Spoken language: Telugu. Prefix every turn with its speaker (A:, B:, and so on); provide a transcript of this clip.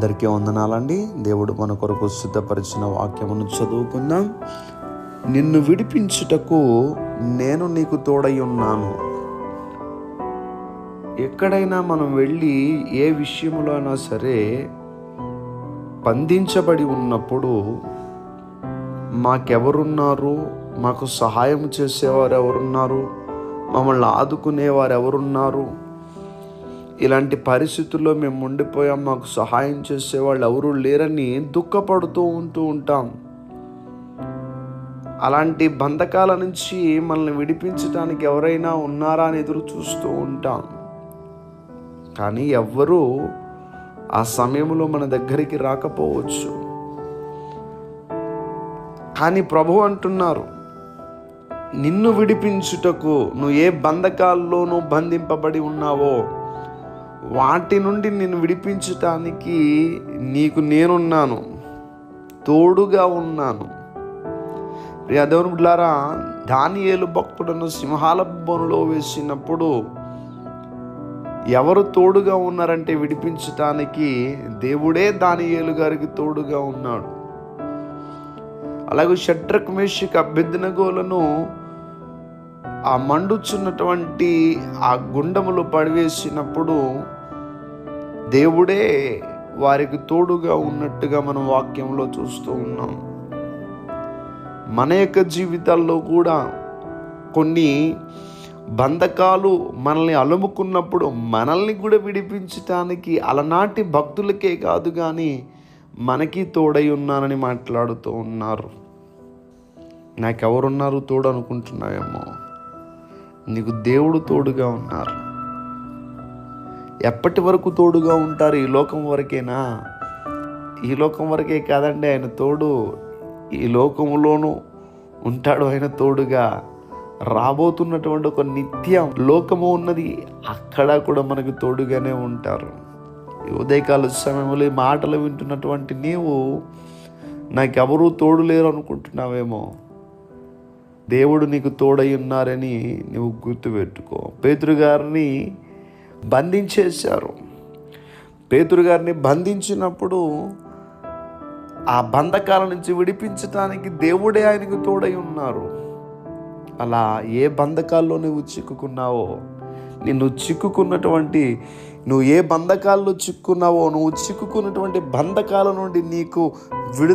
A: అందరికీ వందనాలండి. దేవుడు మన కొరకు సిద్ధపరిచిన వాక్యమును చదువుకుందాం. నిన్ను విడిపించుటకు నేను నీకు తోడై ఉన్నాను. ఎక్కడైనా మనం వెళ్ళి ఏ విషయంలో అయినా సరే బంధించబడి ఉన్నప్పుడు మాకెవరున్నారు? మాకు సహాయం చేసేవారు ఎవరున్నారు మమ్మల్ని ఆదుకునేవారు ఎవరున్నారు ఇలాంటి పరిస్థితుల్లో మేము ఉండిపోయాం. మాకు సహాయం చేసేవాళ్ళు ఎవరూ లేరని దుఃఖపడుతూ ఉంటూ ఉంటాం. అలాంటి బంధకాల నుంచి మనల్ని విడిపించడానికి ఎవరైనా ఉన్నారా అని ఎదురు చూస్తూ ఉంటాం. కానీ ఎవ్వరూ ఆ సమయంలో మన దగ్గరికి రాకపోవచ్చు. కానీ ప్రభు అంటున్నారు నిన్ను విడిపించుటకు నువ్వు ఏ బంధకాల్లోనూ బంధింపబడి ఉన్నావో వాటి నుండి నేను విడిపించటానికి నీకు నేనున్నాను. తోడుగా ఉన్నాను. ప్రియ బిడ్డారా దానియేలు భక్తుడను సింహాల బొనులో వేసినప్పుడు ఎవరు తోడుగా ఉన్నారంటే విడిపించటానికి దేవుడే దానియేలు గారికి తోడుగా ఉన్నాడు. అలాగే షట్రక్ మేషిక్ అభ్యర్థనగోలను ఆ మండుచున్నటువంటి ఆ గుండములు పడివేసినప్పుడు దేవుడే వారికి తోడుగా ఉన్నట్టుగా మనం వాక్యంలో చూస్తూ ఉన్నాం. మన యొక్క జీవితాల్లో కూడా కొన్ని బంధకాలు మనల్ని అలుముకున్నప్పుడు మనల్ని కూడా విడిపించటానికి అలనాటి భక్తులకే కాదు కానీ మనకి తోడై ఉన్నానని మాట్లాడుతూ ఉన్నారు. నాకెవరున్నారు తోడు అనుకుంటున్నావేమో నీకు దేవుడు తోడుగా ఉన్నారు. ఎప్పటి వరకు తోడుగా ఉంటారు ఈ లోకం వరకేనా? ఈ లోకం వరకే కాదండి ఆయన తోడు. ఈ లోకములోనూ ఉంటాడు ఆయన తోడుగా. రాబోతున్నటువంటి ఒక నిత్యం లోకము ఉన్నది అక్కడ కూడా మనకు తోడుగానే ఉంటారు. ఉదయకాల సమయంలో ఈ మాటలు వింటున్నటువంటి నీవు నాకెవరూ తోడు లేరు అనుకుంటున్నావేమో దేవుడు నీకు తోడై ఉన్నారని నువ్వు గుర్తుపెట్టుకో. పేతురుగారిని బంధించేశారు. పేతురుగారిని బంధించినప్పుడు ఆ బంధకాల నుంచి విడిపించడానికి దేవుడే ఆయనకు తోడై ఉన్నారు. అలా ఏ బంధకాల్లో నువ్వు చిక్కుకున్నావో నిన్ను చిక్కుకున్నటువంటి నువ్వు ఏ బంధకాల్లో చిక్కున్నావో నువ్వు చిక్కుకున్నటువంటి బంధకాల నుండి నీకు విడు